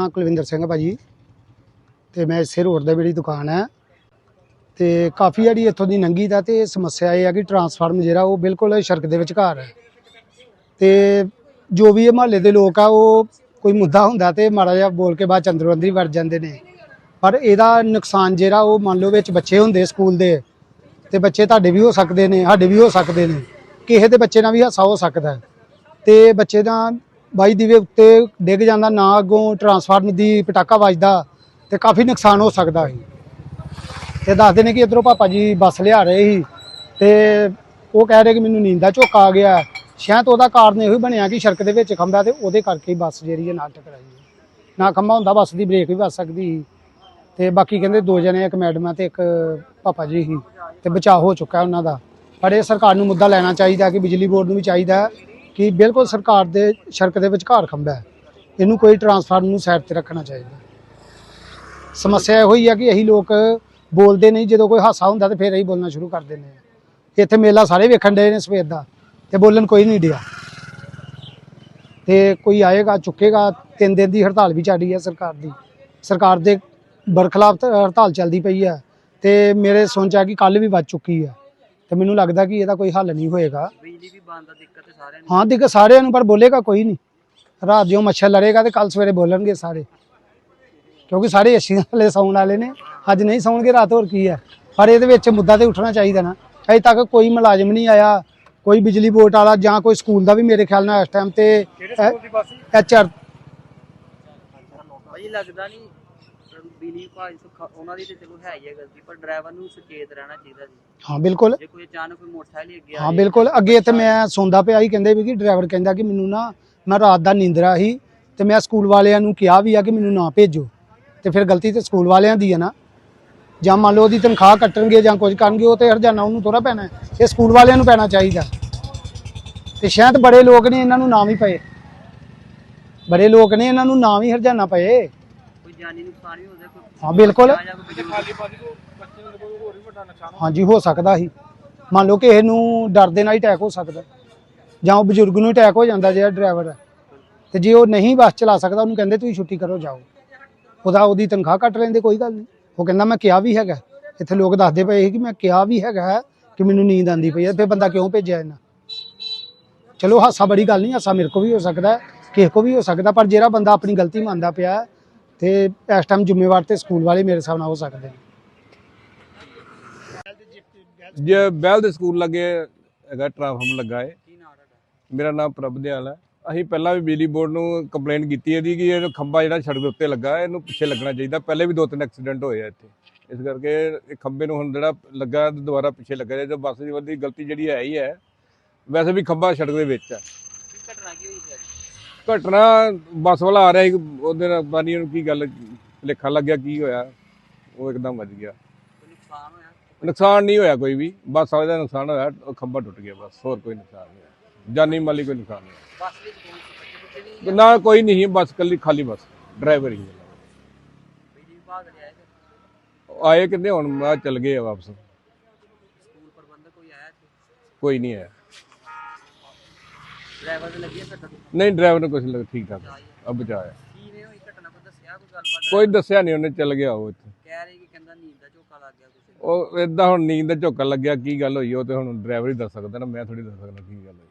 ਨਾਮ ਕੁਲਵਿੰਦਰ ਸਿੰਘ ਹੈ ਭਾਜੀ। ਤੇ ਮੈਂ ਇਸੇ ਰੋਡ ਦੇ ਮੇਰੀ ਦੁਕਾਨ ਹੈ। ਤੇ ਕਾਫੀ ਜਿਹੜੀ ਇੱਥੋਂ ਦੀ ਨੰਗੀ ਦਾ ਤੇ ਸਮੱਸਿਆ ਇਹ ਆ ਕਿ ਟਰਾਂਸਫਾਰਮ ਜਿਹੜਾ ਉਹ ਬਿਲਕੁਲ ਸੜਕ ਦੇ ਵਿਚਕਾਰ ਹੈ। ਤੇ ਜੋ ਵੀ ਇਹ ਮਹੱਲੇ ਦੇ ਲੋਕ ਆ, ਉਹ ਕੋਈ ਮੁੱਦਾ ਹੁੰਦਾ ਤੇ ਮਾੜਾ ਜਿਹਾ ਬੋਲ ਕੇ ਬਾਅਦ 'ਚ ਅੰਦਰੋਂ ਅੰਦਰ ਹੀ ਵੜ ਜਾਂਦੇ ਨੇ। ਪਰ ਇਹਦਾ ਨੁਕਸਾਨ ਜਿਹੜਾ ਉਹ ਮੰਨ ਲਓ ਵਿੱਚ ਬੱਚੇ ਹੁੰਦੇ ਸਕੂਲ ਦੇ, ਤੇ ਬੱਚੇ ਤੁਹਾਡੇ ਵੀ ਹੋ ਸਕਦੇ ਨੇ, ਸਾਡੇ ਵੀ ਹੋ ਸਕਦੇ ਨੇ। ਕਿਸੇ ਦੇ ਬੱਚੇ ਨਾਲ ਵੀ ਹਾਸਾ ਹੋ ਸਕਦਾ ਹੈ। ਤੇ ਬੱਚੇ ਦਾ ਬਾਈ ਦੀਵੇ ਉੱਤੇ ਡਿੱਗ ਜਾਂਦਾ, ਨਾ ਅੱਗੋਂ ਟਰਾਂਸਫਾਰਮਰ ਦੀ ਪਟਾਕਾ ਵੱਜਦਾ ਤੇ ਕਾਫੀ ਨੁਕਸਾਨ ਹੋ ਸਕਦਾ ਸੀ। ਤੇ ਦੱਸਦੇ ਨੇ ਕਿ ਇਧਰੋਂ ਪਾਪਾ ਜੀ ਬੱਸ ਲਿਆ ਰਹੇ ਸੀ ਤੇ ਉਹ ਕਹਿ ਰਹੇ ਕਿ ਮੈਨੂੰ ਨੀਂਦ ਦਾ ਝੋਕਾ ਆ ਗਿਆ। ਸ਼ਾਇਦ ਉਹਦਾ ਕਾਰਨ ਇਹੋ ਹੀ ਬਣਿਆ ਕਿ ਸੜਕ ਦੇ ਵਿੱਚ ਖੰਭਾ ਤੇ ਉਹਦੇ ਕਰਕੇ ਹੀ ਬੱਸ ਜਿਹੜੀ ਹੈ ਨਾਲ ਟਕਰਾਈ ਨਾ ਖੰਭਾ ਹੁੰਦਾ, ਬੱਸ ਦੀ ਬ੍ਰੇਕ ਵੀ ਵੱਜ ਸਕਦੀ ਸੀ। ਤੇ ਬਾਕੀ ਕਹਿੰਦੇ ਦੋ ਜਣੇ, ਇੱਕ ਮੈਡਮ ਆ ਤੇ ਇੱਕ ਪਾਪਾ ਜੀ ਸੀ। ਤੇ ਬਚਾਅ ਹੋ ਚੁੱਕਾ ਉਹਨਾਂ ਦਾ। ਪਰ ਇਹ ਸਰਕਾਰ ਨੂੰ ਮੁੱਦਾ ਲੈਣਾ ਚਾਹੀਦਾ ਕਿ ਬਿਜਲੀ ਬੋਰਡ ਨੂੰ ਵੀ ਚਾਹੀਦਾ ਕਿ ਬਿਲਕੁਲ ਸਰਕਾਰ ਦੇ ਸੜਕ ਦੇ ਵਿਚਕਾਰ ਖੰਭਾ ਹੈ। ਇਹਨੂੰ ਕੋਈ ਟਰਾਂਸਫਾਰਮ ਨੂੰ ਸਾਈਡ ਤੇ ਰੱਖਣਾ ਚਾਹੀਦਾ। ਸਮੱਸਿਆ ਇਹੋ ਹੀ ਆ ਕਿ ਅਸੀਂ ਲੋਕ ਬੋਲਦੇ ਨਹੀਂ, ਜਦੋਂ ਕੋਈ ਹਾਸਾ ਹੁੰਦਾ ਤੇ ਫਿਰ ਅਸੀਂ ਬੋਲਣਾ ਸ਼ੁਰੂ ਕਰ ਦਿੰਦੇ ਆ। ਇੱਥੇ ਮੇਲਾ ਸਾਰੇ ਵੇਖਣ ਦੇ ਨੇ ਸਵੇਰ ਦਾ ਤੇ ਬੋਲਣ ਕੋਈ ਨਹੀਂ ਡਿਆ। ਤੇ ਕੋਈ ਆਏਗਾ, ਚੁੱਕੇਗਾ, ਤਿੰਨ ਦਿਨ ਦੀ ਹੜਤਾਲ ਵੀ ਚੱਲੀ ਹੈ ਸਰਕਾਰ ਦੀ। ਸਰਕਾਰ ਦੇ ਬਰਖਲਾਫ ਹੜਤਾਲ ਚੱਲਦੀ ਪਈ ਹੈ ਤੇ ਮੇਰੇ ਸੁਣ ਆ ਕਿ ਕੱਲ ਵੀ ਵੱਜ ਚੁੱਕੀ ਹੈ ਤੇ ਮੈਨੂੰ ਲੱਗਦਾ ਕਿ ਇਹਦਾ ਕੋਈ ਹੱਲ ਨਹੀਂ ਹੋਏਗਾ। ਬਿਜਲੀ ਵੀ ਬੰਦ ਦਾ ਦਿੱਕਤ ਹੈ ਸਾਰਿਆਂ ਨੂੰ। ਹਾਂ ਦੇਖ ਸਾਰਿਆਂ ਨੂੰ ਪਰ ਬੋਲੇਗਾ ਕੋਈ ਨਹੀਂ। ਰਾਤ ਜਿਉਂ ਮੱਛਰ ਲੜੇਗਾ ਤੇ ਕੱਲ ਸਵੇਰੇ ਬੋਲਣਗੇ ਸਾਰੇ। ਕਿਉਂਕਿ ਸਾਰੇ ਏਸੀ ਵਾਲੇ ਸੌਣ ਵਾਲੇ ਨੇ। ਅੱਜ ਨਹੀਂ ਸੌਣਗੇ ਰਾਤ ਹੋਰ ਕੀ ਹੈ? ਪਰ ਇਹਦੇ ਵਿੱਚ ਮੁੱਦਾ ਤੇ ਉੱਠਣਾ ਚਾਹੀਦਾ ਨਾ। ਅਜੇ ਤੱਕ ਕੋਈ ਮੁਲਾਜ਼ਮ ਨਹੀਂ ਆਇਆ ਕੋਈ ਬਿਜਲੀ ਬੋਰਡ ਵਾਲਾ ਜਾਂ ਕੋਈ ਸਕੂਲ ਦਾ ਵੀ ਮੇਰੇ ਖਿਆਲ ਨਾਲ ਇਸ ਟਾਈਮ ਤੇ ਐਚ ਆਰ ਭਾਜੀ ਲੱਗਦਾ ਨਹੀਂ। ਬਿਜਲੀ ਭਾਜ ਉਹਨਾਂ ਦੀ ਤੇ ਚਲੋ ਹੈ ਹੀ ਹੈ ਗਲਤੀ ਪਰ ਡਰਾਈਵਰ ਨੂੰ ਸੁਚੇਤ ਰਹਿਣਾ ਚਾਹੀਦਾ ਜੀ। ਹਾਂ ਬਿਲਕੁਲ। ਜੇ ਕੋਈ ਅਚਾਨਕ ਕੋਈ ਮੋਟਰਸਾਈਕਲ ਹੀ ਅੱਗੇ ਆ ਹਾਂ ਬਿਲਕੁਲ। ਅੱਗੇ ਇੱਥੇ ਮੈਂ ਸੁਣਦਾ ਪਿਆ ਸੀ ਕਹਿੰਦੇ ਵੀ ਕਿ ਡਰਾਈਵਰ ਕਹਿੰਦਾ ਕਿ ਮੈਨੂੰ ਨਾ ਮੈਂ ਰਾਤ ਦਾ ਨੀਂਦਰਾ ਸੀ ਤੇ ਮੈਂ ਸਕੂਲ ਵਾਲਿਆਂ ਨੂੰ ਕਿਹਾ ਵੀ ਆ ਕਿ ਮੈਨੂੰ ਨਾ ਭੇਜੋ। ਤੇ ਫਿਰ ਗਲਤੀ ਤੇ ਸਕੂਲ ਵਾਲਿਆਂ ਦੀ ਹੈ ਨਾ। ਜਾਂ ਮੰਨ ਲਓ ਉਹਦੀ ਤਨਖਾਹ ਕੱਟਣਗੇ ਜਾਂ ਕੁਝ ਕਰਨਗੇ ਉਹ ਤੇ ਹਰਜਾਨਾ ਉਹਨੂੰ ਥੋੜਾ ਪੈਣਾ ਹੈ। ਇਹ ਸਕੂਲ ਵਾਲਿਆਂ ਨੂੰ ਪੈਣਾ ਚਾਹੀਦਾ। ਤੇ ਸ਼ਾਇਦ ਬੜੇ ਲੋਕ ਨੇ ਇਹਨਾਂ ਨੂੰ ਨਾਮ ਹੀ ਪਏ। ਬੜੇ ਲੋਕ ਨੇ ਇਹਨਾਂ ਨੂੰ ਨਾਮ ਹੀ ਹਰਜਾਨਾ ਪਏ। ਜਾਨੀ ਨੁਕਸਾਨ ਵੀ ਹੋ ਕੋਈ ਬਿਲਕੁਲ। ਜਾਂ ਕੋਈ ਹਾਂਜੀ ਹੋ ਸਕਦਾ ਸੀ। ਮੰਨ ਲਓ ਕਿ ਕਿਸੇ ਨੂੰ ਡਰ ਦੇ ਨਾਲ ਹੀ ਅਟੈਕ ਹੋ ਸਕਦਾ। ਜਾਂ ਉਹ ਬਜ਼ੁਰਗ ਨੂੰ ਅਟੈਕ ਹੋ ਜਾਂਦਾ ਜਿਹੜਾ ਡਰਾਈਵਰ ਹੈ। ਤੇ ਜੇ ਉਹ ਨਹੀਂ ਬੱਸ ਚਲਾ ਸਕਦਾ ਉਹਨੂੰ ਕਹਿੰਦੇ ਤੁਸੀਂ ਛੁੱਟੀ ਕਰੋ ਜਾਓ। ਉਹਦਾ ਉਹਦੀ ਤਨਖਾਹ ਕੱਟ ਲੈਂਦੇ ਕੋਈ ਗੱਲ ਨਹੀਂ। ਉਹ ਕਹਿੰਦਾ ਮੈਂ ਕਿਹਾ ਵੀ ਹੈਗਾ। ਇੱਥੇ ਲੋਕ ਦੱਸਦੇ ਪਏ ਸੀ ਕਿ ਮੈਂ ਕਿਹਾ ਵੀ ਹੈਗਾ ਕਿ ਮੈਨੂੰ ਨੀਂਦ ਆਂਦੀ ਪਈ ਹੈ। ਫਿਰ ਬੰਦਾ ਕਿਉਂ ਭੇਜਿਆ ਇਹਨਾਂ? ਚਲੋ ਹਾਸਾ ਬੜੀ ਗੱਲ ਨਹੀਂ ਹਾਸਾ ਮੇਰੇ ਕੋ ਵੀ ਹੋ ਸਕਦਾ ਹੈ, ਕਿਸੇ ਕੋ ਵੀ ਹੋ ਸਕਦਾ ਪਰ ਜਿਹੜਾ ਬੰਦਾ ਆਪਣੀ ਗਲਤੀ ਮੰਨਦਾ ਪਿਆ ਹੈ, ਤੇ ਇਸ ਟਾਈਮ ਜ਼ਿੰਮੇਵਾਰ ਤੇ ਸਕੂਲ ਵਾਲੇ ਮੇਰੇ ਹਿਸਾਬ ਨਾਲ ਹੋ ਸਕਦੇ ਨੇ। ਜੇ ਬੈਲ ਦੇ ਸਕੂਲ ਲੱਗੇ ਹੈਗਾ ਟ੍ਰਾਂਸਫਾਰਮ ਲੱਗਾ ਤੁਹਾਡਾ ਮੇਰਾ ਨਾਮ ਪ੍ਰਭਦਿਆਲ ਹੈ। ਅਸੀਂ ਪਹਿਲਾਂ ਵੀ ਬਿਜਲੀ ਬੋਰਡ ਨੂੰ ਕੰਪਲੇਂਟ ਕੀਤੀ ਇਹਦੀ ਕਿ ਇਹ ਖੰਭਾ ਜਿਹੜਾ ਸੜਕ ਦੇ ਉੱਤੇ ਲੱਗਾ ਹੈ, ਇਹਨੂੰ ਪਿੱਛੇ ਲੱਗਣਾ ਚਾਹੀਦਾ। ਪਹਿਲੇ ਵੀ ਦੋ ਤਿੰਨ ਐਕਸੀਡੈਂਟ ਹੋਏ ਆ ਇੱਥੇ। ਇਸ ਕਰਕੇ ਇਹ ਖੰਭੇ ਨੂੰ ਹੁਣ ਜਿਹੜਾ ਲੱਗਾ ਦੁਬਾਰਾ ਪਿੱਛੇ ਲੱਗਾ ਤੇ ਬੱਸ ਦੀ ਵੱਡੀ ਗਲਤੀ ਜਿਹੜੀ ਹੈ ਹੀ ਹੈ। ਵੈਸੇ ਵੀ ਖੰਭਾ ਸੜਕ ਦੇ ਵਿੱਚ ਹੈ। ਕੀ ਘਟਨਾ ਕੀ ਹੋਈ ਸੀ ਅੱਜ? ਘਟਨਾ ਬੱਸ ਵਾਲਾ ਆ ਰਿਹਾ ਸੀ ਉਹਦੇ ਨਾਲ ਬਾਨੀ ਨੂੰ ਕੀ ਗੱਲ ਲੇਖਾ ਲੱਗਿਆ ਕੀ ਹੋਇਆ ਉਹ ਇੱਕਦਮ ਵੱਜ ਗਿਆ। ਨੁਕਸਾਨ ਹੋਇਆ? ਨੁਕਸਾਨ ਨਹੀਂ ਹੋਇਆ ਕੋਈ ਵੀ ਬੱਸ ਵਾਲੇ ਦਾ ਨੁਕਸਾਨ ਹੋਇਆ ਉਹ ਖੰਭਾ ਟੁੱਟ ਗਿਆ ਬਸ ਹੋਰ ਕੋਈ ਨੁਕਸਾਨ ਨਹੀਂ ਹੋਇਆ। ਜਾਨੀ ਮਾਲੀ ਕੋਈ ਨੁਕਸਾਨ ਨਹੀਂ ਹੋਇਆ। ਬੱਸ ਵਿੱਚ ਕੌਣ ਸੀ ਬੱਚੇ ਬੁੱਚੇ ਵੀ ਨਾ ਕੋਈ ਨਹੀਂ ਬੱਸ ਕੱਲੀ ਖਾਲੀ ਬੱਸ ਡਰਾਈਵਰ ਹੀ। ਬਿਜਲੀ ਵਿਭਾਗ ਆਏ ਕਿੰਨੇ ਹੁਣ ਮੈਂ ਚੱਲ ਗਏ ਆ ਵਾਪਸ। ਸਕੂਲ ਪ੍ਰਬੰਧਕ ਕੋਈ ਆਇਆ ਇੱਥੇ? ਕੋਈ ਨਹੀਂ ਆਇਆ। ਡਰਾਈਵਰ ਦੇ ਲੱਗੀ ਹੈ ਸੱਟ? ਨਹੀਂ ਡਰਾਈਵਰ ਨੂੰ ਕੁਝ ਲੱਗ ਠੀਕ ਠਾਕ ਅਬ ਬਚਾਇਆ। ਕਿਵੇਂ ਹੋਈ ਘਟਨਾ? ਕੋਈ ਦੱਸਿਆ ਕੋਈ ਗੱਲਬਾਤ? ਕੋਈ ਦੱਸਿਆ ਨਹੀਂ ਉਹਨੇ ਚੱਲ ਗਿਆ ਉਹ ਇੱਥੇ। ਕਹਿ ਰਹੇ ਕਿ ਕਹਿੰਦਾ ਨੀਂਦ ਦਾ ਝੋਕਾ ਲੱਗ ਗਿਆ ਕੁਛ। ਉਹ ਇਦਾਂ ਹੁਣ ਨੀਂਦ ਦਾ ਝੋਕਾ ਲੱਗਿਆ ਕੀ ਗੱਲ ਹੋਈ? ਉਹ ਤੇ ਹੁਣ ਡਰਾਈਵਰ ਹੀ ਦੱਸ ਸਕਦਾ ਨਾ ਮੈਂ ਥੋੜੀ ਦੱਸ ਸਕਦਾ ਕੀ ਗੱਲ ਹੋਈ।